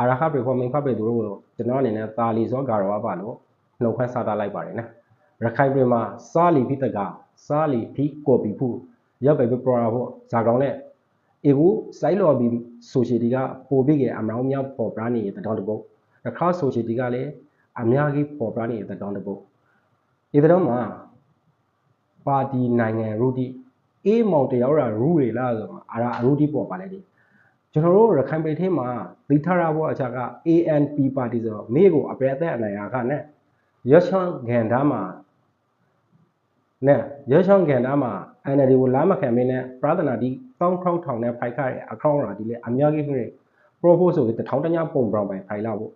အာရခပရိဖော်မင်ဖတ်ပေသူတို့ကိုကျွန်တော်အနေနဲ့တာလီစောဂါရောပါလို့နှုတ်ခွန်းစားတာလိုက်ပါတယ်နော်ရခိုင်ပြည်မှာစာလီဖိတကစာလီဖိကိုပီဖူရပ်ပဲပပရာဖို့ဇာကောင်နဲ့အေကူစိုက်လော်ဘီဆိုရှယ်တီကပိုပြီးကအမောင်းမြောက်ပေါ်ပြနေတဲ့တောင်းတပုတ်အခါဆိုရှယ်တီကလည်းအများကြီးပေါ်ပြနေတဲ့တောင်းတပုတ်ဒီတော့မှာပါတီနိုင်ငံရူတီအေးမောင်တယောက်ရာရူတွေလားဆိုတော့အာရာရူတီပေါ်ပါလေဒီ ကျွန်တော်တို့ရခိုင်ပြည်ထဲမှာသီထရာဘောအချက်က ANP ပါတီဆိုတော့မိကိုအပရသက်အနိုင်ရခနဲ့ရချွန်ဂန်ဒါမှာနဲ့ရချွန်ဂန်ဒါမှာ NLD ကိုလာမခံမင်းနဲ့ပရဒနာဒီတောင်းခေါထောင်နဲ့ဖိုက်ခရဲ့အကောင့်ရာဒီလေအများကြီးခရက် propose ဆိုတဲ့တထောင်တညာပုံပြောင်းပိုင်ဖိုင်လာဖို့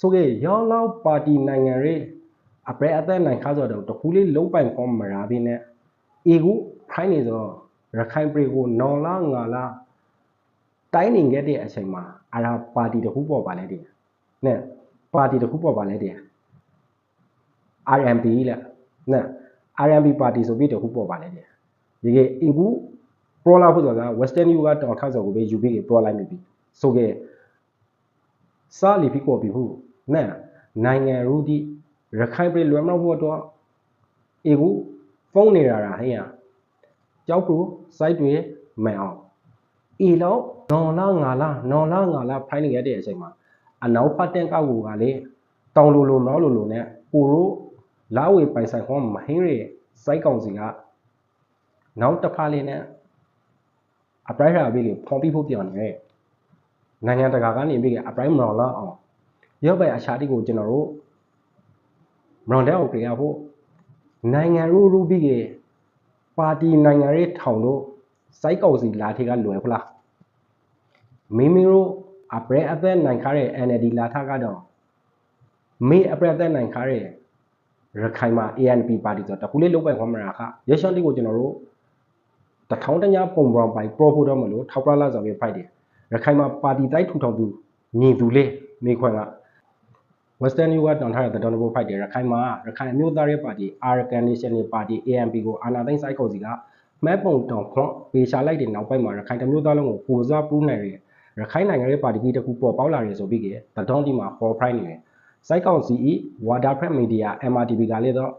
ဆိုကေရောင်းလောက်ပါတီနိုင်ငံရေးအပရအသက်နိုင်ခါဆိုတော့တခုလေးလုံးပိုင်ကောမရာဘင်းနဲ့အေကူဖိုင်နေဆိုရခိုင်ပြည်ကိုနော်လာငါလာ တိုင်းနေခဲ့တဲ့အချိန်မှာအရာပါတီတခုပေါ်ပါလဲတည်းနဲ့ပါတီတခုပေါ်ပါလဲတည်း RMP လက်နဲ့ RMP ပါတီဆိုပြီးတခုပေါ်ပါလဲတည်းဒီကေအကူပရောလာဖို့ဆိုတာ Western U ကတောင်ထောက်စော်ကိုပဲ UP ကိုပရောလိုက်မိပြီဆိုကေစာလီဖီကိုပြီဟုနဲ့နိုင်ငံရူဒီရခိုင်ပြည်လွယ်မလို့ဖို့တော့အကူဖုန်းနေတာဟဲ့ရကြောက်ပူစိုက်တွေမှန်အောင်ဤလောက် နော်လာငါလာနော်လာငါလာဖိုင်းနေရတဲ့အချိန်မှာအနောက်ဖတ်တဲ့ကောက်ကိုကလေတောင်လိုလိုမောလိုလိုနဲ့ကိုရိုလာဝေပိုင်ဆိုင်ခေါမဟင်းရဲ့စိုက်ကောင်စီကနောက်တစ်ဖားလေးနဲ့အပရိုက်ရာပြီးလေဖုံးပြီးဖို့ပြောင်းနေတယ်နိုင်ငံတကာကနေပြီးအပရိုက်မတော်လာအောင်ရုပ်ပဲအချာတိကိုကျွန်တော်တို့မတော်တဲ့အောင်ကြရဖို့နိုင်ငံရူရူပြီးကပါတီနိုင်ငံရေးထောင်တို့စိုက်ကောင်စီလာထေကလွယ်ဖလား မိမိတို့အပရက်အသက်နိုင်ခါတဲ့ NLD လာထကတော့မေအပရက်အသက်နိုင်ခါတဲ့ရခိုင်မှာ ANP ပါတီဆိုတခုလေးလုံးပိုက်ခွန်မရာခရရှန်တီကိုကျွန်တော်တို့တထောင်တညာပုံပေါ်ပိုင် pro ဖို့တော့မလို့ထောက်ပလာဆောင်ပြဖိုက်တယ်ရခိုင်မှာပါတီတိုက်ထူထောင်သူညီသူလေးမိခွန်းက Western New ကတောင်းထားတဲ့တော်တော်ဖိုက်တယ်ရခိုင်မှာရခိုင်အမျိုးသားရေးပါတီ Arakan National Party ANP ကိုအာဏာသိမ်းစိုက်ကုန်စီကမဲပုံတောင်ခွန်ပေရှာလိုက်တဲ့နောက်ပိုင်းမှာရခိုင်တမျိုးသားလုံးကိုပူဇော်ပူးနိုင်ရ ရခိုင်နိုင်ငံရေးပါတီကြီးတစ်ခုပေါ်ပေါက်လာတယ်ဆိုပြီးကတတော်ဒီမှာပေါ်ဖိုက်နေတယ်စိုက်ကောင်စီဤဝါဒါဖရက်မီဒီယာ MRTV ကလည်းတော့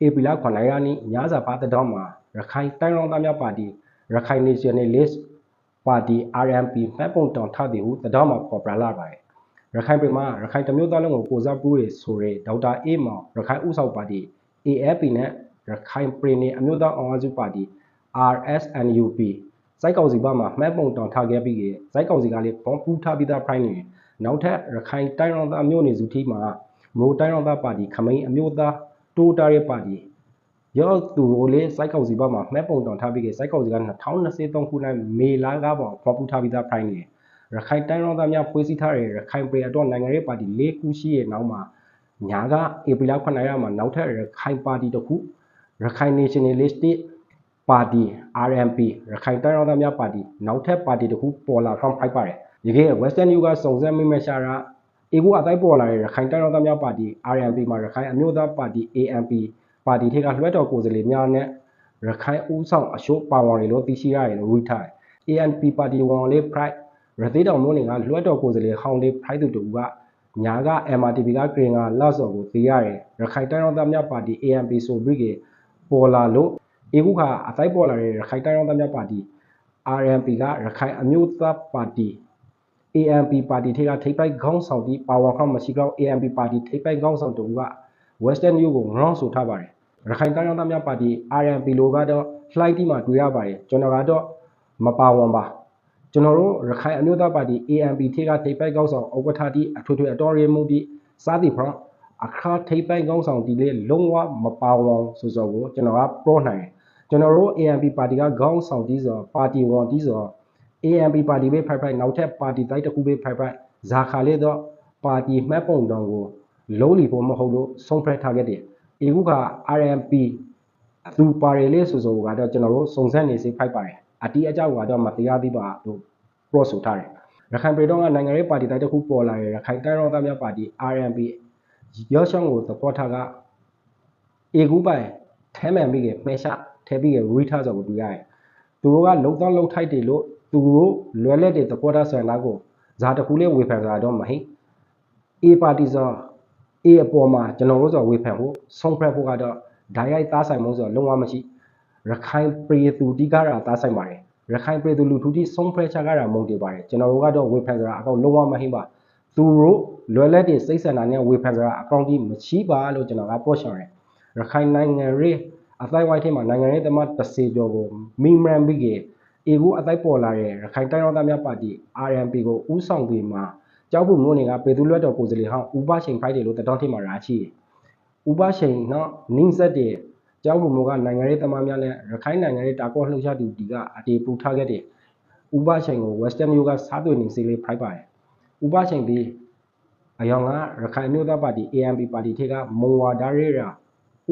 အေပီလာခွန်နိုင်ရာနီညစာပါတတော်မှာရခိုင်တိုင်းရောင်းသားများပါတီရခိုင် Nationalist ပါတီ RMP ဖက်ပုံတောင်ထသည်ဟုတတော်မှာပေါ်ပြလာပါတယ်ရခိုင်ပြည်မှာရခိုင်တမျိုးသားလုံးကိုကိုစားပူးရဆိုရဲဒေါက်တာအေးမောင်ရခိုင်ဥဆောင်ပါတီ AFP နဲ့ရခိုင်ပြည်နယ်အမျိုးသားအောင်အစုပါတီ RSNUP စိုက်ကောင်စီဘက်မှာမှတ်ပုံတောင်ထားခဲ့ပြီးစိုက်ကောင်စီကလည်းပုံပူးထားပြီးသားဖိုင်းနေနောက်ထပ်ရခိုင်တိုင်းရောင်သားမျိုးနေစုထိမှာမိုးတိုင်းရောင်သားပါတီခမိန်အမျိုးသားတိုးတာရဲ့ပါတီရောက်သူတို့လေစိုက်ကောင်စီဘက်မှာမှတ်ပုံတောင်ထားပြီးစိုက်ကောင်စီက2023ခုနှစ်မေလကပေါ့ဖော်ပူးထားပြီးသားဖိုင်းနေရခိုင်တိုင်းရောင်သားများဖွဲ့စည်းထားတဲ့ရခိုင်ပြည်တော်နိုင်ငံရေးပါတီ၄ခုရှိရဲ့နောက်မှာညာကဧပြီလ9ရက်မှာနောက်ထပ်ရခိုင်ပါတီတစ်ခုရခိုင် nationalistic ပါတီ RMP ရခိုင်တိုင်းရောသားများပါတီနောက်ထပ်ပါတီတစ်ခုပေါ်လာဆောင်ဖိုက်ပါတယ်။ဒီက Western New ကစုံစမ်းမိမဲ့ရှာတာအေကူအတိုင်းပေါ်လာတဲ့ရခိုင်တိုင်းရောသားများပါတီ RMP မှာရခိုင်အမျိုးသားပါတီ AMP ပါတီထက်ကလွှဲတော်ကိုယ်စားလှယ်များနဲ့ရခိုင်ဦးဆောင်အရှိုးပါဝင်လို့သိရှိရတယ်လို့ဝိထားတယ်။ ANP ပါတီဝန်လေး Pride ရသေးတော်မိုးနေကလွှဲတော်ကိုယ်စားလှယ်ဟောင်းလေး Pride တူတူကညာက MRTV ကကရင်ကလောက်စော်ကိုသိရတယ်ရခိုင်တိုင်းရောသားများပါတီ ANP ဆိုပြီးကပေါ်လာလို့ အေခုခါအတိုင်းပေါ်လာတဲ့ရခိုင်တိုင်းရောသားများပါတီ RMP ကရခိုင်အမျိုးသားပါတီ AMP ပါတီထိကထိပ်ပိုက်ခေါင်းဆောင်တီပါဝါခေါမရှိကောက် AMP ပါတီထိပ်ပိုက်ခေါင်းဆောင်တူက Western New ကိုငေါဆိုထားပါတယ်ရခိုင်တိုင်းရောသားများပါတီ RMP လိုကတော့ flight တီမှာတွေ့ရပါတယ်ကျွန်တော်ကတော့မပါဝင်ပါကျွန်တော်တို့ရခိုင်အမျိုးသားပါတီ AMP ထိကထိပ်ပိုက်ခေါင်းဆောင်ဥက္ကဋ္ဌတီအထွေထွေအတော်ရေးမှုတီစားသည်ဖရအခါထိပ်ပိုက်ခေါင်းဆောင်တီလေးလုံးဝမပါဝင်ဆိုဆိုကိုကျွန်တော်ကပြောနိုင်တယ် ကျွန်တော်တို့ AMP ပါတီကခေါင်းဆောင်တီးဆိုပါတီဝန်တီးဆို AMP ပါတီပဲဖိုက်ဖိုက်နောက်ထပ်ပါတီတိုက်တစ်ခုပဲဖိုက်ဖိုက်ဇာခါလေးတော့ပါတီမှတ်ပုံတောင်ကိုလုံးလီဖို့မဟုတ်လို့ဆုံးဖြတ်ထားခဲ့တယ်။အခုက RMP သူပါရလေးဆိုဆိုကတော့ကျွန်တော်တို့စုံစမ်းနေစေဖိုက်ပါတယ်။အတီးအကြောက်ကတော့မတရားသေးပါလို့ cross ဆိုထားတယ်။ရခိုင်ပြည်တော်ကနိုင်ငံရေးပါတီတိုက်တစ်ခုပေါ်လာရရခိုင်တိုင်းရောသားများပါတီ RMP ရောရှောင်းကိုသဘောထားကအေကူပိုင်ထဲမှန်ပြီးကမဲရှာ ထဲပြီးကရီထားဆိုကိုတွေ့ရတယ်သူတို့ကလုံတော့လုံထိုက်တယ်လို့သူတို့လွယ်လက်တဲ့တကွာတာဆန်လာကိုဇာတခုလေးဝေဖန်တာတော့မဟိ A ပါတီဆို A အပေါ်မှာကျွန်တော်တို့ဆိုဝေဖန်ဖို့ဆုံးဖြတ်ဖို့ကတော့ဓာတ်ရိုက်သားဆိုင်မှုဆိုလုံးဝမရှိရခိုင်ပြည်သူတိကရာသားဆိုင်ပါတယ်ရခိုင်ပြည်သူလူထုတိဆုံးဖြတ်ချက်ကတော့မုံတည်ပါတယ်ကျွန်တော်တို့ကတော့ဝေဖန်ဆိုတာအကောင်လုံးဝမဟိပါသူတို့လွယ်လက်တွေစိတ်ဆန္ဒနဲ့ဝေဖန်ဆိုတာအကောင်ကြီးမရှိပါလို့ကျွန်တော်ကပြောချင်တယ်ရခိုင်နိုင်ငံရေး အတိုင်းဝိုင်းထဲမှာနိုင်ငံရေးသမား30ကျော်ကိုမိမရန်ပြီးကေအေကိုအတိုင်းပေါ်လာတဲ့ရခိုင်တိုင်းဒေသများပါတီ RMP ကိုဥဆောင်ပြီးမှာကြောက်ဖို့မျိုးနေကပေသူလွတ်တော်ကိုယ်စားလှယ်ဟောင်းဥပရှင်ဖိုက်တယ်လို့တတော်ထိမှာရာချီဥပရှင်နော်နင်းဆက်တဲ့ကြောက်ဖို့မျိုးကနိုင်ငံရေးသမားများနဲ့ရခိုင်နိုင်ငံရေးတာကောလှုပ်ရှားသူဒီကအတေပူထားခဲ့တဲ့ဥပရှင်ကို Western မျိုးကစားသွင်းနေစီလေးဖိုက်ပါတယ်ဥပရှင်ဒီအယောင်ကရခိုင်မျိုးသားပါတီ AMP ပါတီထက်ကမုံဝါဒါရေးရာ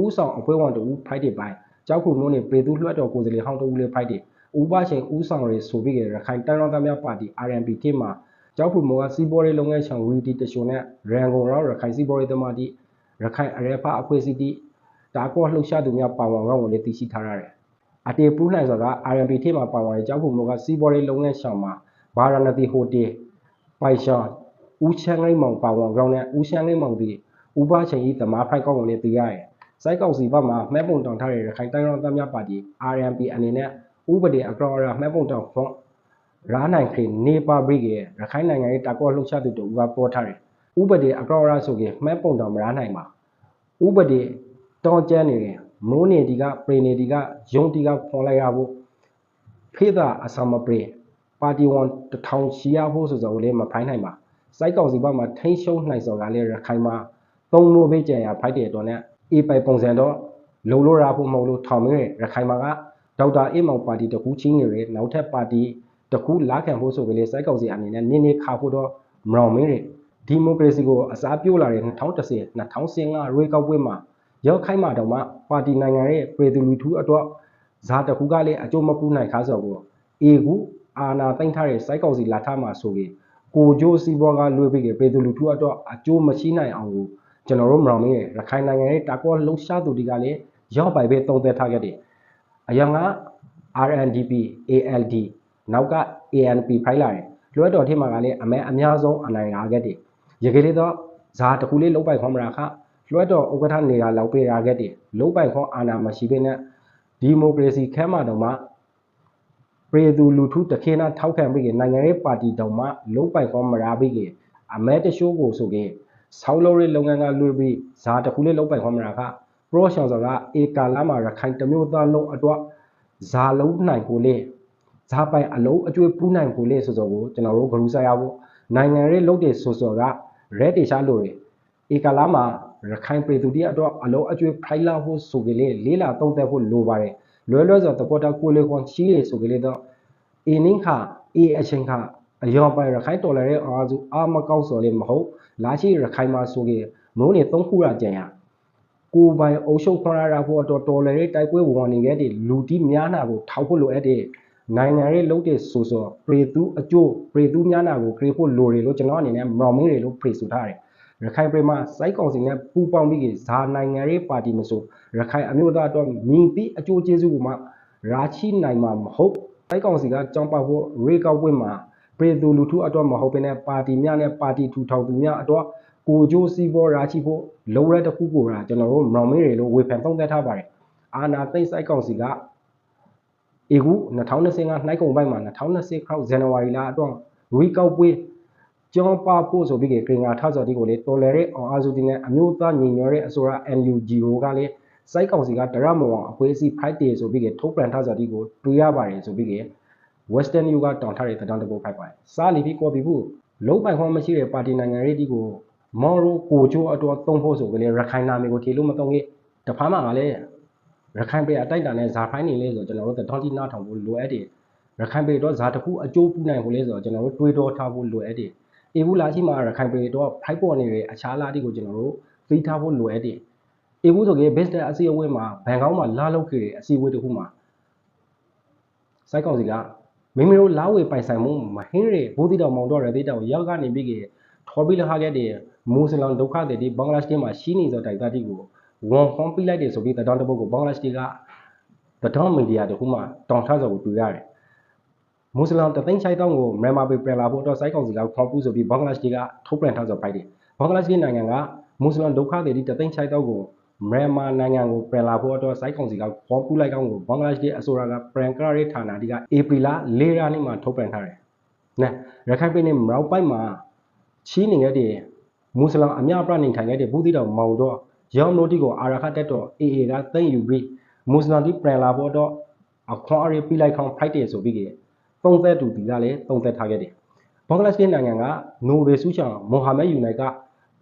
ဥဆောင်အဖွဲ့ဝင်တူဖိုက်တဲ့ပိုင်းကြောက်ခုမျိုးနဲ့ပေသူလွှတ်တော်ကိုယ်စားလှယ်ဟောင်းတူလေးဖိုက်တဲ့ဥပရှင်ဥဆောင်ရေးဆိုပြီးရခိုင်တန်တော်သားများပါတီ RMP ထက်မှာကျောက်ဖူမောကစီးပွားရေးလုပ်ငန်းဆောင်ရီတီတရှုံနဲ့ရန်ကုန်ရောရခိုင်စီးပွားရေးသမားတီရခိုင်အရဲဖအဖွဲ့အစည်းတီဒါကောလှုပ်ရှားသူများပါဝင်ကောင်းကိုလည်းသိရှိထားရတယ်။အတေပူးနိုင်ဆိုတာ RMP ထက်မှာပါဝင်တဲ့ကျောက်ဖူမောကစီးပွားရေးလုပ်ငန်းဆောင်မှာဘာရဏတိဟိုတယ်ပိုင်ရှာဦးချန်ငိမ့်မောင်ပါဝင်ကောင်းနဲ့ဦးချန်ငိမ့်မောင်တီဥပချင်းကြီးသမားဖိုက်ကောင်းကိုလည်းသိရတယ်။ စိုက်ကောက်စီဘက်မှာမှဲပုံတောင်ထားတဲ့ရခိုင်တိုင်းရောသားများပါတီ RMP အနေနဲ့ဥပဒေအကောအရာမှတ်ပုံတောင်ဖွန်ရာနိုင်ခေနေပါဘရိကေရခိုင်နိုင်ငံရဲ့တာကောလှုပ်ရှားသူတို့ကပေါ်ထားတယ်ဥပဒေအကောအရာဆိုကေမှတ်ပုံတောင်မရနိုင်ပါဥပဒေတောကျန်းနေတယ်မိုးနေဒီကပရေနေဒီကယုံဒီကဖွန်လိုက်ရဖို့ဖေးတာအစမပရေပါတီဝန်တထောင်ရှိရဖို့ဆိုတော့လည်းမဖိုင်းနိုင်ပါစိုက်ကောင်စီဘက်မှာထိန်းရှုံးနိုင်စော်ကလည်းရခိုင်မှာသုံးလို့ပဲကြံရဖိုက်တဲ့တော့ ਨੇ အေးပိုင်ပုံစံတော့လုံလို့ရဖို့မဟုတ်လို့ထောင်မင်းရခိုင်မှာကဒေါက်တာအေးမောင်ပါတီတကူချင်းနေရနောက်ထပ်ပါတီတကူလာခံဖို့ဆိုကလေးစိုက်ကောက်စီအနေနဲ့နင်းနေခါဖို့တော့မရောင်မင်းတွေဒီမိုကရေစီကိုအစားပြုတ်လာတဲ့2010 2015ရွေးကောက်ပွဲမှာရောက်ခိုင်းမှတော့မှပါတီနိုင်ငံရဲ့ပြည်သူလူထုအတွက်ဇာတကူကလည်းအကျိုးမပူနိုင်ခါဆိုတော့အေကူအာနာသိမ့်ထားတဲ့စိုက်ကောက်စီလာထားမှာဆိုပြီးကိုကျိုးစီးပွားကလွှဲပြီးပြည်သူလူထုအတွက်အကျိုးမရှိနိုင်အောင်ကို ကျွန်တော်တို့မတော်မင်းရခိုင်နိုင်ငံရဲ့တာကောလှုပ်ရှားသူတွေကလည်းရောက်ပိုင်ပဲတုံးသက်ထားခဲ့တယ်အရင်က RNDP ALD နောက်က ANP ဖိုင်လာတယ်လွှဲတော်ထဲမှာကလည်းအမဲအများဆုံးအနိုင်ရခဲ့တယ်ရကလေးတော့ဇာတခုလေးလုံးပိုက်ခွန်မရာခလွှဲတော်ဥက္ကဋ္ဌနေရာလောက်ပေးရခဲ့တယ်လုံးပိုက်ခွန်အာဏာမရှိဘဲနဲ့ဒီမိုကရေစီခဲမှတော့မှပြည်သူလူထုတခဲနာထောက်ခံပြီးနိုင်ငံရေးပါတီတောင်မှလုံးပိုက်ခွန်မရာပြီးအမဲတရှိုးကိုဆိုကေ ဆောက်လို့ရလုပ်ငန်းကလွှဲပြီးဇာတခုလေးလုံးပိုက်ခွန်မရာခပရောရှောင်းဆိုတာအေကာလာမှာရခိုင်တမျိုးသားလုံးအတွက်ဇာလုံးနိုင်ကိုလေဇာပိုင်အလုံးအကျွေးပူးနိုင်ကိုလေဆိုစောကိုကျွန်တော်တို့ဂရုစိုက်ရဖို့နိုင်ငံရေးလုပ်တဲ့ဆိုစောကရဲတေရှာလို့ရဧကလာမှာရခိုင်ပြည်သူတွေအတွက်အလုံးအကျွေးဖိုင်လာဖို့ဆိုကြလေလေးလာတုံးသက်ဖို့လိုပါတယ်လွယ်လွယ်ဆိုတပေါ်တာကိုလေခွန်ချီးလေဆိုကြလေတော့အင်းင်းခအေးအချင်းခအယောပိုင်ရခိုင်တော်လည်းအားစုအာမကောက်စော်လေးမဟုတ် လာရှိရခိုင်မှာဆိုကြမိုးနေသုံးခုရကြံရကိုပိုင်အုပ်ချုပ်ခွန်ရဖို့တော်တော်လည်းတိုက်ပွဲဝင်နေခဲ့တဲ့လူတီးများနာကိုထောက်ဖို့လိုအပ်တဲ့နိုင်ငံရေးလုပ်တဲ့ဆိုဆိုပရေသူအကျိုးပရေသူများနာကိုခရီးဖို့လိုတယ်လို့ကျွန်တော်အနေနဲ့မောင်မင်းတွေလို့ဖေဆိုထားတယ်ရခိုင်ပြည်မှာစိုက်ကောင်စီနဲ့ပူပေါင်းပြီးဇာနိုင်ငံရေးပါတီမဆိုရခိုင်အမျိုးသားအတွက်မြင်ပြီးအကျိုးကျေးဇူးကိုမှရာချိနိုင်မှာမဟုတ်စိုက်ကောင်စီကကြောင်းပဖို့ရေကောက်ပွဲမှာ ပြည်သူလူထုအတွက်မဟုတ်ဘဲနဲ့ပါတီများနဲ့ပါတီထူထောင်သူများအတွက်ကိုကြိုးစီးပေါ်ရာချိဖို့လုံရဲတစ်ခုကိုရာကျွန်တော်တို့မောင်မင်းတွေလို့ဝေဖန်သုံးသပ်ထားပါတယ်အာနာသိမ့်စိုက်ကောင်စီကအေကူ2025နှိုက်ကုံပိုင်းမှာ2020ခေါက်ဇန်နဝါရီလအတွက်ရီကောက်ပွဲကျောင်းပါဖို့ဆိုပြီးကင်္ဂါထဆော်ဒီကိုလေတော်လရဲအောင်အားစုတင်နဲ့အမျိုးသားညီညွတ်တဲ့အစိုးရ NUG ကိုကလေစိုက်ကောင်စီကတရမဝံအခွေးအစည်းဖိုက်တယ်ဆိုပြီးကထုတ်ပြန်ထဆော်ဒီကိုတွေ့ရပါတယ်ဆိုပြီးက Western U ကတောင်းထားတဲ့တောင်းတပုတ်ဖိုက်ပါတယ်စားလီပြီးကော်ပီဖို့လုံးပိုင်ခွင့်မရှိတဲ့ပါတီနိုင်ငံရေးတီကိုမော်ရိုကိုချိုးအတော်သုံးဖို့ဆိုကလေးရခိုင်နာမည်ကိုထီလို့မသုံးခဲ့တဖားမှကလည်းရခိုင်ပြည်အတိုက်တာနဲ့ဇာဖိုင်းနေလဲဆိုကျွန်တော်တို့တောင်းတိနာထောင်ဖို့လိုအပ်တယ်ရခိုင်ပြည်တော့ဇာတခုအကျိုးပြုနိုင်ဖို့လဲဆိုတော့ကျွန်တော်တို့တွေးတောထားဖို့လိုအပ်တယ်အေဘူးလာရှိမှာရခိုင်ပြည်တော့ဖိုက်ပေါ်နေတဲ့အခြားလာတီကိုကျွန်တော်တို့သိထားဖို့လိုအပ်တယ်အေဘူးဆိုကေ business အစည်းအဝေးမှာဘန်ကောင်းမှာလာလောက်ခဲ့တဲ့အစည်းအဝေးတစ်ခုမှာစိုက်ကောင်စီက မိမိတို့လာဝေပိုင်ဆိုင်မှုမဟင်းရဘိုးတိတော်မောင်တော်ရသေးတောင်ရောက်ကနေပြီးကေထော်ပြီးလခခဲ့တဲ့မူစလန်ဒုက္ခတွေဒီဘင်္ဂလားဒေ့ရှ်မှာရှိနေသောတိုက်သားတိကိုဝန်ဖုံးပြလိုက်တယ်ဆိုပြီးတတော်တပုတ်ကိုဘင်္ဂလားဒေ့ရှ်ကတတော်မီဒီယာတခုမှတောင်းထားစော်ကိုတွေ့ရတယ်မွတ်စလင်တသိန်းချိုက်တောင်းကိုမြန်မာပြည်ပြန်လာဖို့အတွက်စိုက်ကောင်စီကခေါ်ပူးဆိုပြီးဘင်္ဂလားဒေ့ရှ်ကထုတ်ပြန်ထားစော်ပိုက်တယ်ဘင်္ဂလားဒေ့ရှ်နိုင်ငံကမွတ်စလင်ဒုက္ခသည်တွေတသိန်းချိုက်တော့ကို မြန်မာနိုင်ငံကိုပြန်လာဖို့အတွက်စိုက်ကောင်စီကခေါ်ပူလိုက်ကောင်းကိုဘင်္ဂလားဒေ့ရှ်အစိုးရကပြန်ကရရေးဌာနတိကဧပြီလ၄ရက်နေ့မှာထုတ်ပြန်ထားတယ်။နဲရခိုင်ပြည်နယ်မြောက်ပိုင်းမှာချီးနေတဲ့တဲ့မွတ်စလင်အများပြနေထိုင်နေတဲ့ဘူးတိတော်မောင်တော့ရောင်းလို့တိကိုအာရခတက်တော့ AA ကသိမ့်ယူပြီးမွတ်စလင်တိပြန်လာဖို့တော့အခွန်အရေးပြလိုက်ခေါင်းဖိုက်တယ်ဆိုပြီးကသုံးသက်တူဒီကလည်းသုံးသက်ထားခဲ့တယ်။ဘင်္ဂလားဒေ့ရှ်နိုင်ငံကနိုဘယ်ဆုရှင်မိုဟာမက်ယူနိုက်က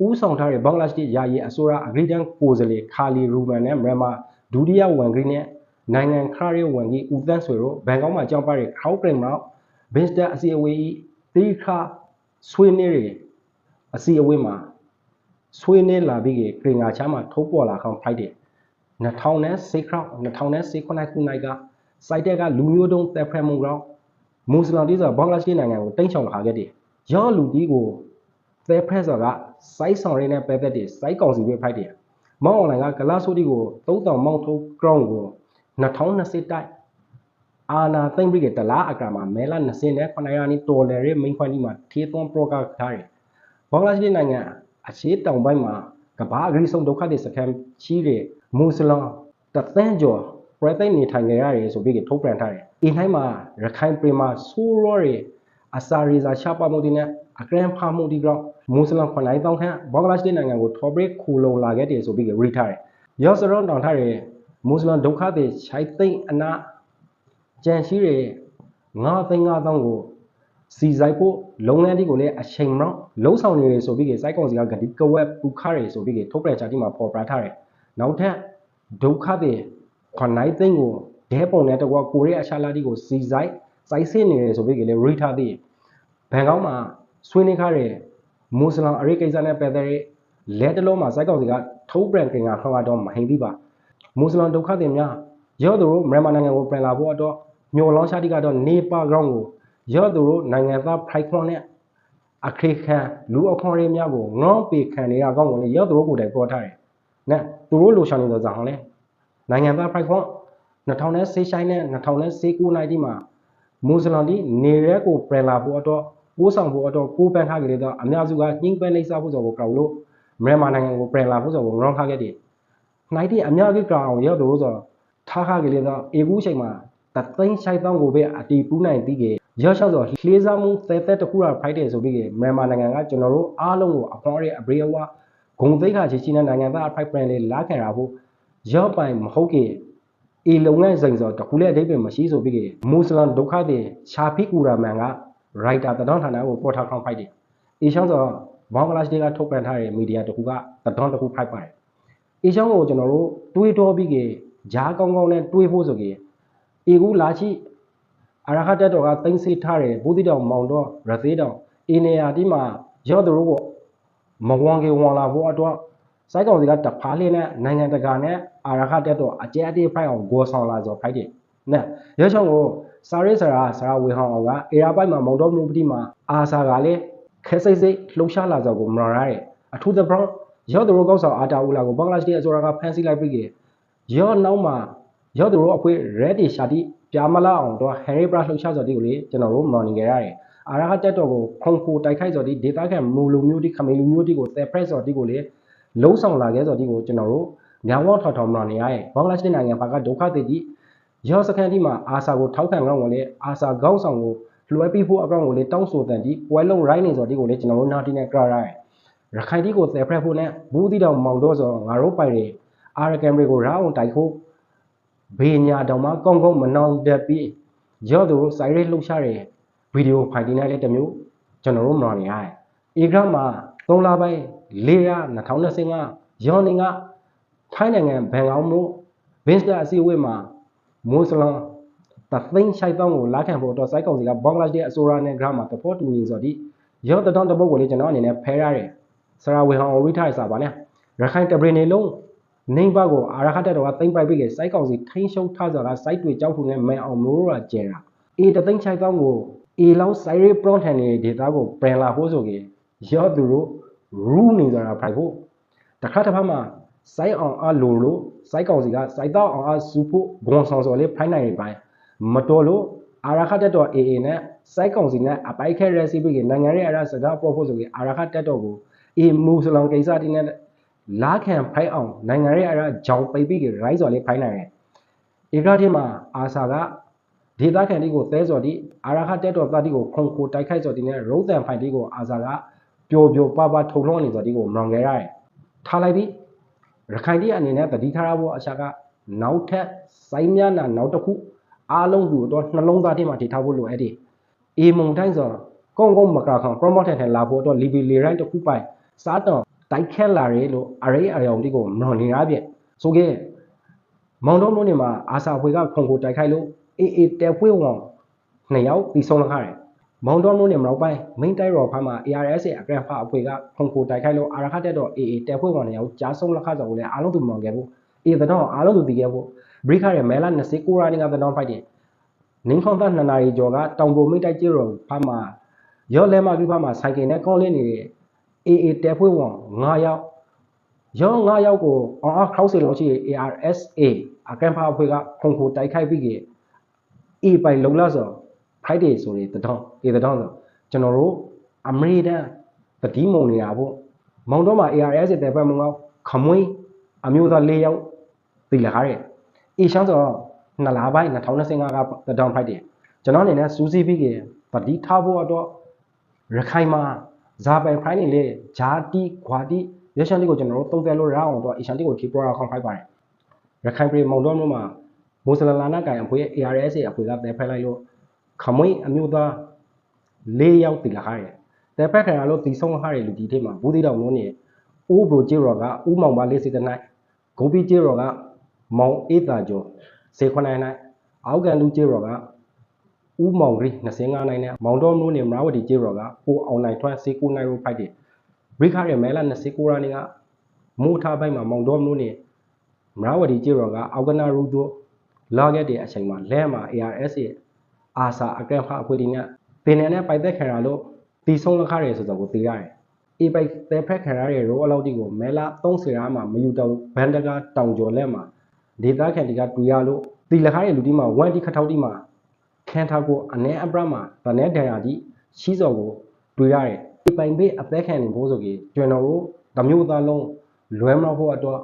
ဦးဆောင်ထားတဲ့ဘင်္ဂလားဒေ့ရှ်ယာယီအစိုးရအဂရိဒန်ကိုယ်စားလှယ်ခါလီရူမန်နဲ့မြန်မာဒုတိယဝန်ကြီးနဲ့နိုင်ငံခရရဝန်ကြီးဦးသန်းဆွေတို့ဘန်ကောက်မှာကြောင်းပါတဲ့ Crowd Cream နောက်ဘင်စတာအစီအဝေးဤတိခဆွေးနွေးရအစီအဝေးမှာဆွေးနွေးလာပြီးကပြင်ငါချမ်းမှာထုတ်ပေါ်လာခေါင်းဖိုက်တယ်2006ခရောက်2006ခုနှစ်ခုနိုင်ကစိုက်တက်ကလူမျိုးတုံးတက်ဖရမှုကြောင့်မွတ်စလင်တွေဆိုဘင်္ဂလားဒေ့ရှ်နိုင်ငံကိုတိန့်ချောင်လာခဲ့တယ်ရောလူတီးကို သဲဖရက်ဆိုတာကစိုက်ဆောင်ရင်းနဲ့ပဲသက်တယ်စိုက်ကောင်စီပဲဖိုက်တယ်မောင်းအွန်လိုင်းကဂလာဆိုတီကို3000မောင်းထုတ်ဂရောင်းကို2020တိုက်အာနာသိမ့်ပြီးကတလားအကမှာမဲလာ20နဲ့9ရာနီတော်လရဲ့မိန်ခွန်းဒီမှာထေးသွန်းပရောကထားတယ်ဘင်္ဂလားဒေ့ရှ်နိုင်ငံအခြေတောင်ပိုင်းမှာကဘာအဂရိဆုံးဒုက္ခတွေစခန်းကြီးတဲ့မွတ်စလင်တသန်းကျော်ပရသိတ်နေထိုင်ကြရတယ်ဆိုပြီးကထုတ်ပြန်ထားတယ်။အင်းတိုင်းမှာရခိုင်ပြည်မှာဆိုးရောရဲ့အစာရေစာရှားပါမှုတွေနဲ့အကရန်ဖာမှုတွေကြောင့် မွတ်စလင်ခွန်နိုင်တောင်းခန့်ဘင်္ဂလားဒေ့ရှ်နိုင်ငံကိုထော်ဘရစ်ခူလုံလာခဲ့တယ်ဆိုပြီးကရိထားတယ်။ရော့စရွန်တောင်ထားတဲ့မွတ်စလင်ဒုက္ခတွေခြိုက်သိမ့်အနာကြံရှိတဲ့ငါးသိန်းငါးသောင်းကိုစီဆိုင်ဖို့လုပ်ငန်းတွေကိုလည်းအချိန်မောင်းလုံးဆောင်နေတယ်ဆိုပြီးကစိုက်ကောင်စီကဂတိကဝက်ပူခရဲဆိုပြီးကထုတ်ပြန်ချာတိမှာပေါ်ပြထားတယ်။နောက်ထပ်ဒုက္ခတွေခွန်နိုင်သိန်းကိုဒဲပုံနဲ့တကွာကိုရီးယားအရှာလာတီကိုစီဆိုင်စိုက်ဆင်းနေတယ်ဆိုပြီးကလည်းရိထားသေးဘန်ကောက်မှာဆွေးနွေးခါတဲ့ မွတ်စလင်အရိကိစ္စနဲ့ပတ်သက်တဲ့လက်တလုံးမှာစိုက်ကောင်စီကထုတ်ပြန်ကင်ကခေါကတော့မဟိန်သီးပါမွတ်စလင်ဒုက္ခတွေများရော့သူတို့မြန်မာနိုင်ငံကိုပြန်လာဖို့အတွက်ညိုလောင်းရှားတိကတော့နေပါဂရောင်းကိုရော့သူတို့နိုင်ငံသားဖိုက်ခွန်နဲ့အခရိခံလူအခွန်ရေးများကိုငေါပေခံနေရကောင်းကိုလည်းရော့သူတို့ကိုယ်တိုင်ပေါ်ထားတယ်။နဲ့သူတို့လိုချင်နေတဲ့ဇာဟောင်းလေနိုင်ငံသားဖိုက်ခွန်2016ဆိုင်နဲ့2019နိုင်ဒီမှာမွတ်စလင်ဒီနေရဲကိုပြန်လာဖို့အတွက် ပိုးဆောင်ဖို့အတွက်ကိုပန်းထားကြတဲ့တော့အများစုကညှင်းပန်းနေစားဖို့ဆိုကိုကောက်လို့မြန်မာနိုင်ငံကိုပြန်လာဖို့ဆိုကိုငေါခါခဲ့တယ်။နိုင်တဲ့အများကြီးကောက်အောင်ရောက်တော့ဆိုထားခါကြလေတော့အေကူးချိန်မှာတသိန်းဆိုင်တောင်းကိုပဲအတီးပူးနိုင်ပြီးကေရောက်လျှောက်တော့လှေးစားမှုသဲသဲတခုရဖိုက်တယ်ဆိုပြီးကေမြန်မာနိုင်ငံကကျွန်တော်တို့အားလုံးကိုအခွန်ရဲအဘရေဝါဂုံသိက္ခာချီချီနဲ့နိုင်ငံသားအဖိုက်ပရန်လေးလာခံရဖို့ရောက်ပိုင်မဟုတ်ကေအေလုံငန်းစိန်ဆိုတခုလေအဓိပ္ပာယ်မရှိဆိုပြီးကေမွတ်စလင်ဒုက္ခတွေရှာဖိကူရာမန်က ရိုက်တာတတော်ဌာနကိုပေါ်ထားခေါင်းဖိုက်တယ်အေရှောင်းဆိုဘင်္ဂလားဒေ့ရှ်ကထုတ်ပြန်ထားတဲ့မီဒီယာတခုကတတော်တခုဖိုက်ပါတယ်အေရှောင်းကိုကျွန်တော်တို့တွေးတောပြီးကေဂျားကောင်းကောင်းနဲ့တွေးဖို့ဆိုကေအေကူလာချိအရဟတက်တော်ကတင်စီထားတယ်ဘူးတိတောင်မောင်တော့ရသေးတောင်အေနေယာဒီမှာရော့သူတို့ကမဝန်ကေဝန်လာဖို့အတွက်စိုက်ကောင်စီကတဖားလေးနဲ့နိုင်ငံတကာနဲ့အာရခတက်တော့အကျဲအတေးဖိုက်အောင်ဂိုဆောင်လာဆိုဖိုက်တယ်နဲ့ရဲချောင်းကို စာရေးစရာစရာဝေဟောင်းအောင်ကအေရာပိုက်မှာမောင်တော်မှုပတိမှာအာစာကလည်းခဲစိတ်စိတ်လှုပ်ရှားလာဆိုကိုမရရတယ်အထူးသဖြင့်ရော့သူတို့ကောက်ဆောင်အာတာဦးလာကိုဘင်္ဂလားဒေ့ရှ်အစိုးရကဖမ်းဆီးလိုက်ပြီးရော့နောက်မှာရော့သူတို့အခွေ red တွေရှာတိပြာမလာအောင်တော့ Harry Brush လှုပ်ရှားစော်ဒီကိုလေကျွန်တော်တို့ morning ကြရတယ်အာရဟတက်တော်ကိုခုံခိုတိုက်ခိုက်စော်ဒီဒေတာခံမူလူမျိုးတိခမေလူမျိုးတိကို the press စော်ဒီကိုလေလုံးဆောင်လာခဲ့စော်ဒီကိုကျွန်တော်တို့ညောင်ဝထော်ထော် morning ရရဲ့ဘင်္ဂလားဒေ့ရှ်နိုင်ငံဘာကဒုက္ခတိတိ ရော့စကန်ဒီမှာအာဆာကိုထောက်ခံကောင်းကိုလေအာဆာကောင်းဆောင်ကိုလွှဲပြီးဖို့အကောင့်ကိုလေတောင်းဆိုတဲ့ဒီပွဲလုံး right နေစော်ဒီကိုလေကျွန်တော်တို့နာတီနဲ့ကြရရဲရခိုင်ဒီကို the press ဖို့နဲ့ဘူးတိတောင်မောင်တော့ဆိုငါတို့ပိုင်တွေအာရကင်မရီကိုရောင်းတိုက်ဖို့ဘေညာတောင်မှကောင်းကောင်းမနှောင်တက်ပြီးရော့သူတို့စိုက်ရဲလှုပ်ရှားတဲ့ဗီဒီယိုဖိုင်တင်လိုက်တဲ့တမျိုးကျွန်တော်တို့မတော်နေရတယ်။အေဂရမှာ3လပိုင်း4ရ2025ရောင်းနေကထိုင်းနိုင်ငံဘန်ကောက်မြို့ဘင်းစတာအစည်းအဝေးမှာ မွတ်စလင်တသိန်းရှိုက်တောင်းကိုလာခံဖို့တော့စိုက်ကောင်စီကဘင်္ဂလားဒေ့ရှ်အစိုးရနဲ့ဂရမှာတဖို့တူညီဆိုဒီရော့တတောင်းတပုတ်ကိုလေကျွန်တော်အနေနဲ့ဖဲရတယ်။ဆရာဝေဟောင်ရိထိုင်စာပါနဲ့ရခိုင်တပရီနေလုံးနေဘကိုအာရခတက်တော်ကတိမ့်ပိုက်ပြီးကစိုက်ကောင်စီထိန်းရှုံးထားကြတာစိုက်တွေကြောက်ထုံနဲ့မဲအောင်မိုးရကျဲတာအေတသိန်းချိုက်ကောင်းကိုအေလောင်းစိုက်ရေးပရွန်ထန်နေတဲ့ဒေတာကိုပြန်လာဖို့ဆိုကြီးရော့သူတို့ရူးနေကြတာဖိုက်ဖို့တခါတစ်ဖက်မှာ စိုက်အောင်အလိုလို့စိုက်ကောင်စီကစိုက်တော့အောင်အစူဖို့ဂွန်ဆောင်စော်လေးဖိုင်းနိုင်နေပိုင်းမတော်လို့အာရခတက်တော် AA နဲ့စိုက်ကောင်စီနဲ့အပိုက်ခဲ recipe ကနိုင်ငံရဲ့အရစကား propose ဆိုပြီးအာရခတက်တော်ကိုအေမူစလောင်ကိစ္စတင်းနဲ့လာခံဖိုက်အောင်နိုင်ငံရဲ့အရာကြောင်ပိတ်ပြီးရိုက်စော်လေးဖိုင်းနိုင်တယ်ဧကရာတိမှာအာဆာကဒေသခံတွေကိုသဲစော်ဒီအာရခတက်တော်သားဒီကိုခုံကိုတိုက်ခိုက်စော်ဒီနဲ့ရုံးတန်ဖိုင်ဒီကိုအာဆာကပျော်ပျော်ပါပါထုံလုံးနေစော်ဒီကိုမောင်ခဲ့ရတယ်ထားလိုက်ပြီ ရခိုင်ပြည်အနေနဲ့တတိထားရဖို့အချက်ကနောက်ထပ်စိုင်းများနာနောက်တစ်ခုအားလုံးသူတော့နှလုံးသားထဲမှာထိထားဖို့လိုအပ်တယ်အေမုံတိုင်းဆိုကုန်းကုန်းမကခံ promote ထဲလာဖို့တော့ level လေရိုင်းတစ်ခုပိုင်စားတော့တိုက်ခက်လာရဲလို့အရေးအယောင်ဒီကိုမလွန်နေရပြဆိုခဲ့မောင်တော်မျိုးနေမှာအာစာဖွေကခုံကိုတိုက်ခိုက်လို့အေးအေးတဲဖွေးဝန်နှစ်ယောက်ပြီးဆုံးလာခဲ့တယ် မောင်တော်မျိုးနေမနောက်ပိုင်း main တိုက်ရော်ဖာမှာ ARS ရဲ့အကရဖာအဖွေကခုံကိုတိုက်ခိုက်လို့အာရခတက်တော့အေးအေးတဲဖွေးဝန်နှစ်ယောက်ကြားဆုံးလာခါဆိုလည်းအားလုံးသူမောင်ခဲ့ဖို့အေးတော့အားလုံးသူတည်ခဲ့ဖို့ break ရဲ့မဲလာ29ရာနေကတဲ့ဖိုက်တယ်နင်းခေါန်သားနှစ်နာရီကျော်ကတောင်ပုံမိတ်တိုက်ကြရောဖာမှာရော့လဲမပြီးဖာမှာဆိုင်ကယ်နဲ့ကောင်းလင်းနေတဲ့ AA တဲဖွဲ့ဝန်9ယောက်ရော9ယောက်ကိုအောင်အားခောက်စီလောက်ရှိ ARSA အကမ်ဖာအဖွဲ့ကခုံခုတိုက်ခိုက်ပြီးကအေပိုင်လုံလာဆို Friday ဆိုတဲ့တောင်းဒီတောင်းဆိုကျွန်တော်တို့အမေရိကန်တတိမုံနေတာပေါ့မောင်တော့မှာ ARSA တဲဖွဲ့မငေါခမွေးအမျိုးသား၄ယောက်တည်လာခဲ့အေရှောင်းဆိုနှစ်လပိုင်း2025ကတောင်းဖိုက်တယ်ကျွန်တော်အနေနဲ့စူးစီးပြီးကတတိထားဖို့တော့ရခိုင်မှာဇာပိုင်ဖိုင်းနေလေဂျာတီခွာတီရရှန်တီကိုကျွန်တော်တို့သုံးသပ်လို့ရအောင်တော့အရှန်တီကိုဒီပရိုဂရမ်ခေါင်းဖိုက်ပါတယ်ရခိုင်ပြည်မောင်တော်မြို့မှာမွတ်စလင်လာနာကန်အဖွဲ့ရဲ့ ARS ရဲ့အဖွဲ့ကတဲဖက်လိုက်လို့ ခမွေးအမျိုးသား၄ယောက်တည်လာခဲ့တယ်တဲဖက်ခံရလို့တီဆုံးလာတဲ့လူဒီထဲမှာဘူးသေးတော်လုံးနေအိုးဘရိုဂျေရောကဥမောင်ပါလေးစိတဲ့နိုင်ဂိုပီဂျေရောကမောင်အေးတာကျော်စေခွနိုင်နိုင်အောက်ကန်လူဂျေရောကဦးမောင်ဂရီ25နိုင်နဲ့မောင်တော်မျိုးနဲ့မရဝတီကျေရော်ကပိုအောင်နိုင်ထွန်းစေကူနိုင်ရိုဖိုက်တယ်ရိခါရဲ့မဲလာ29ရာနေကမိုးထားပိုင်းမှာမောင်တော်မျိုးနဲ့မရဝတီကျေရော်ကအောက်ကနာရူတို့လာခဲ့တဲ့အချိန်မှာလဲမှာ ARS ရဲ့ အာစာအကန့်ဖအဖွဲ့ဒီနဲ့ပင်နယ်နဲ့ပိုက်သက်ခံရလို့တီဆုံးလခရဲဆိုတော့ကိုသိရတယ်အေပိုက်သက်ဖက်ခံရတဲ့ရိုးအလောက်တီကိုမဲလာ30ရာမှာမယူတော့ဘန်တကတောင်ကျော်လက်မှာဒေတာခံတီကတူရလို့တီလခရဲလူတီမှာ1တီခထောက်တီမှာခန်းထားကိုအနေအပရမှာဗနဲ့ဒဏ်ရာကြီးရှိစော်ကိုတွေ့ရတယ်ဒီပိုင်ပေးအသက်ခံနေဖို့ဆိုကြီးကျွန်တော်တို့တမျိုးသားလုံးလွဲမလို့ဖို့အတွက်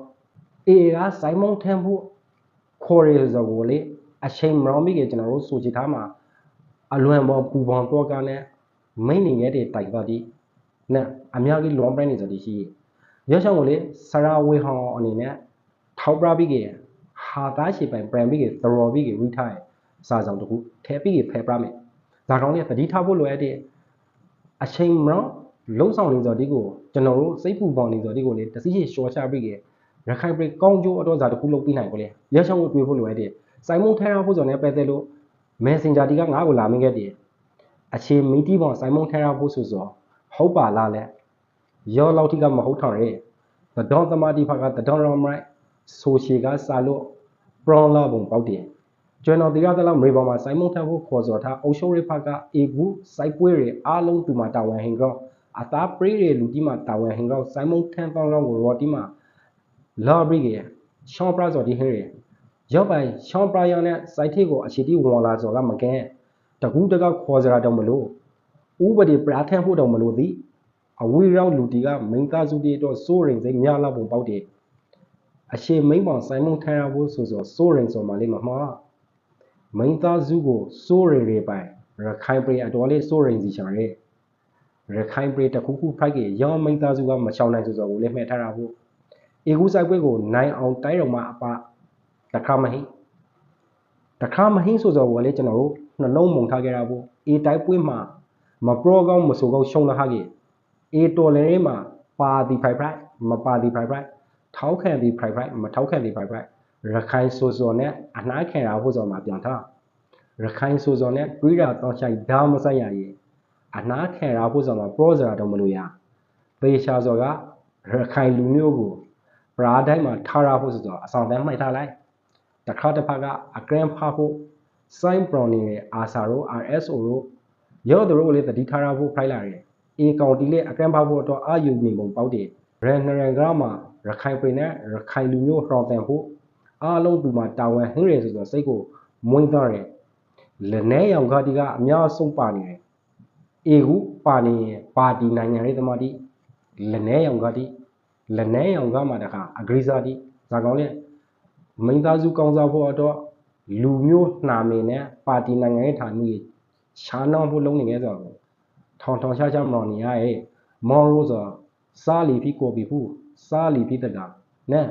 အေကစိုင်းမုံထမ်းဖို့ခေါ်ရဆိုကိုလေအချိန်မရောမိကကျွန်တော်တို့စူချီထားမှာ အလွန်ပေါ်ပူပေါင်းတော့ကနဲ့မိန်နေရတဲ့တိုက်ပါတိနဲ့အများကြီးလွန်ပရနေဆိုတည်ရှိရရှောင်းကိုလေစရာဝေဟောင်းအနေနဲ့ထောက်ပြပြီးကဟာသားရှိပိုင် brand ပြီးကသရော်ပြီးကဝိထားရစာဆောင်တခုထဲပြီးဖယ်ပြမယ်။ဒါကောင်းနဲ့တတိထားဖို့လိုအပ်တဲ့အချိန်မတော့လုံဆောင်နေစော်ဒီကိုကျွန်တော်တို့စိတ်ပူပေါင်းနေစော်ဒီကိုလေတစီရှိရှော့ချပြီးခဲ့ရခိုင်ပြည်ကောင်းကျိုးအတော့စာတခုလုပ်ပြီးနိုင်ကိုလေရရှောင်းကိုတွေးဖို့လိုအပ်တဲ့စိုင်မုံထဲရဖို့ဆိုနေပဲတဲ့လို့ Messenger ဒီကငါ့ကိုလာမင်းခဲ့တယ်အချိန်မီတီပေါင်းစိုင်မုံထဲရဖို့ဆိုဆိုဟုတ်ပါလားလဲရောလောက်ထိကမဟုတ်ထောင်ရဲတဒေါသမာတိဖကတဒေါရမိုက်ဆိုရှီကစာလို့ပရွန်လာဘုံပေါက်တယ်ကျွန်တော်တရားသလောက်မေပေါ်မှာစိုင်းမုံထပ်ဖို့ခေါ်စော်ထားအုပ်ချုပ်ရေးဖက်ကအေကူစိုက်ပွဲတွေအားလုံးသူမှာတာဝန်ဟင်ကောအသားပရိတွေလူတီမှာတာဝန်ဟင်ကောစိုင်းမုံထန်းတောင်းကောကိုရော်တီမှာလာဘရီကရှောင်းပရာစော်ဒီဟင်းရ ရောက်ပိုင်ရှောင်းပရာယောနဲ့စိုက်ထီကိုအခြေတီဝင်လာစော်ကမကဲတကူးတကောက်ခေါ်စရာတော့မလို့ဥပဒေပရာထန်းဖို့တော့မလို့သည်အဝေးရောက်လူတီကမိန်သားစုတီတော့စိုးရင်စိတ်များလောက်ပုံပေါက်တယ်အရှိမိန်ပေါင်စိုင်းမုံထန်းရဖို့ဆိုဆိုစိုးရင်စော်မှလေးမမှားမိန်းသားစုကိုစိုးရရေပိုင်ရခိုင်ပြည်အတော်လေးစိုးရင်စီချာရဲရခိုင်ပြည်တခုခုဖိုက်ကရောင်းမိန်းသားစုကမချောင်းနိုင်ဆိုဆိုကိုလည်းမှတ်ထားတာဖို့အေကူဆိုင်ပွဲကိုနိုင်အောင်တိုင်းတော်မှာအပ တခါမဟိတခါမဟိဆိုဆိုကိုလည်းကျွန်တော်တို့နှလုံးမုံထားခဲ့တာဖို့အေတိုင်းပွဲမှာမပရောကောင်းမဆိုကောင်းရှုံးလာခဲ့အေတော်လည်းမှာပါတီဖိုက်ဖိုက်မပါတီဖိုက်ဖိုက်ထောက်ခံတီဖိုက်ဖိုက်မထောက်ခံတီဖိုက်ဖိုက်ရခိုင်ဆိုစော်နဲ့အနှားခံတာဖို့စော်မှာပြန်ထားရခိုင်ဆိုစော်နဲ့တွေးတာတောင်းချိုက်ဒါမဆိုင်ရရဲ့အနှားခံတာဖို့စော်မှာပရောစရာတော့မလို့ရသေချာစော်ကရခိုင်လူမျိုးကိုပရာတိုင်းမှာထားရဖို့ဆိုတော့အဆောင်တန်းမှိုက်ထားလိုက် တခါတစ်ဖက်ကအကရန်ဖာဖို့စိုင်းပရော်နေနဲ့အာဆာရို RSO တို့ရော့တို့လည်းတတိထားရဖို့ဖိုက်လာတယ်အေကောင်တီလေးအကရန်ဖာဖို့တော့အာယူနေပုံပေါက်တယ်ရန်နရန်ကမှာရခိုင်ပြည်နဲ့ရခိုင်လူမျိုးဟောင်းတန်ဖို့အားလုံးသူမှာတာဝန်ဟင်းရယ်ဆိုတော့စိတ်ကိုမွင်းသွားတယ်လက်နဲ့ရောင်ခါတီကအများဆုံးပါနေတယ်အေကူပါနေရင်ပါတီနိုင်ငံရေးသမားတီလက်နဲရောင်ကတိလက်နဲရောင်ကမှတခါအဂရိစာတိဇာကောင်းနဲ့ မိန်းသားစုကောင်းစားဖို့အတွက်လူမျိုးနှာမင်းနဲ့ပါတီနိုင်ငံရေးဌာနကြီးရှားနှောင်းဖို့လုံးနေခဲ့ဆိုတော့ထောင်ထောင်ရှားရှားမတော်နေရရဲ့မော်ရိုးဆိုစားလီပြီးကိုပြီဘူးစားလီပြီးတကနဲ့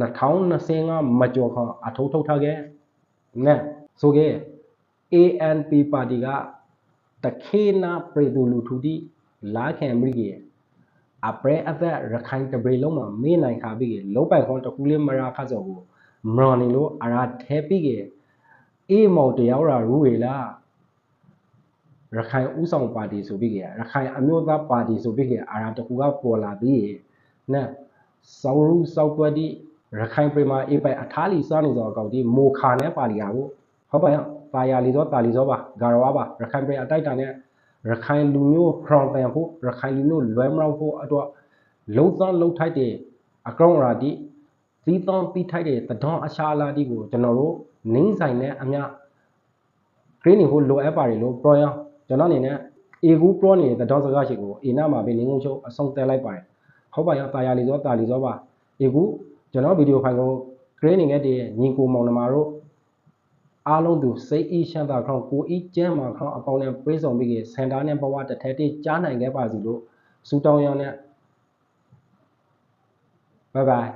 2025မကျော်ခေါအထုံးထုတ်ထားခဲ့နဲ့ဆိုခဲ့ ANP ပါတီကတခေနာပြည်သူလူထုတီလာခံမိကြီး အပရဲအသက်ရခိုင်တပရေလုံးမှာမေးနိုင်ခါပြီးလုံးပိုင်ခွန်တကူလေးမရာခါစောကိုမရနီလို့အရာထဲပြီးကြီးအေးမောင်တယောက်ရာရူဝေလားရခိုင်ဥဆောင်ပါတီဆိုပြီးကြီးရခိုင်အမျိုးသားပါတီဆိုပြီးကြီးအရာတကူကပေါ်လာပြီးနဲ့စောက်ရူစောက်ပွက်တီရခိုင်ပြည်မှာအေးပိုင်အထားလီစားနေသောအကောက်တီမိုခါနဲ့ပါလီယာကိုဟုတ်ပါရဲ့တာယာလီသောတာလီသောပါဂါရဝါပါရခိုင်ပြည်အတိုက်တာနဲ့ ရခိုင်လူမျိုးဖရောင်တန်ဖို့ရခိုင်လူမျိုးလွဲမရောက်ဖို့အတွက်လုံးသားလုံးထိုက်တဲ့အကောင်ရာတီသီးတောင်းပြီးထိုက်တဲ့တဒေါအရှာလာတီကိုကျွန်တော်တို့နင်းဆိုင်နဲ့အမြဂရင်းနေဖို့လိုအပ်ပါတယ်လို့ပြောရအောင်ကျွန်တော်အနေနဲ့အေကူပြောနေတဲ့တဒေါစကားရှိကိုအေနာမှာပဲနင်းငုံချုပ်အဆုံးတက်လိုက်ပါတယ်ဟုတ်ပါရဲ့တာယာလီသောတာလီသောပါအေကူကျွန်တော်ဗီဒီယိုဖိုင်ကိုဂရင်းနေခဲ့တဲ့ညီကိုမောင်နှမတို့ အားလုံးသူစိတ်ဤရှမ်းသာခေါင်းကိုဤကျမ်းမာခေါင်းအပေါင်းနဲ့ပြေဆုံးပြီးစင်တာနဲ့ဘဝတစ်ထက်တည်းကြားနိုင်ခဲ့ပါစီလို့စူတောင်းရအောင်နဲ့ဘိုင်ဘိုင်